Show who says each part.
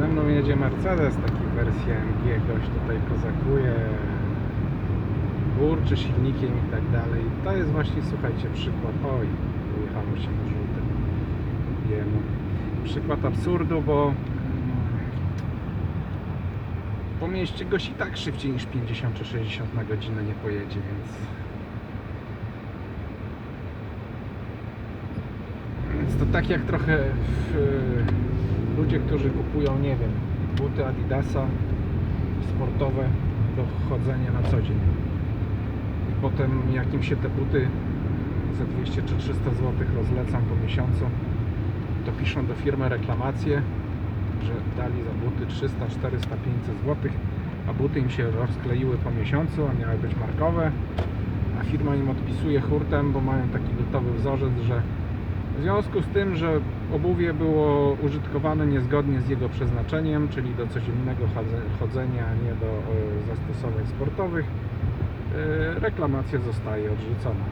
Speaker 1: Ze mną jedzie Mercedes, taki w wersji AMG, gość tutaj kozakuje, burczy silnikiem i tak dalej. To jest właśnie, słuchajcie, przykład, oj, wyjechało się na żółtym, jemu. Przykład absurdu, bo po mieście gość i tak szybciej niż 50 czy 60 na godzinę nie pojedzie, więc to tak jak trochę w, ludzie, którzy kupują, nie wiem, buty Adidasa sportowe do chodzenia na co dzień. I potem jak im się te buty za 200 czy 300 zł rozlecą po miesiącu, to piszą do firmy reklamację, że dali za buty 300, 400, 500 zł, a buty im się rozkleiły po miesiącu, a miały być markowe, a firma im odpisuje hurtem, bo mają taki gotowy wzorzec, że w związku z tym, że obuwie było użytkowane niezgodnie z jego przeznaczeniem, czyli do codziennego chodze- chodzenia, a nie do e, zastosowań sportowych, e, reklamacja zostaje odrzucona.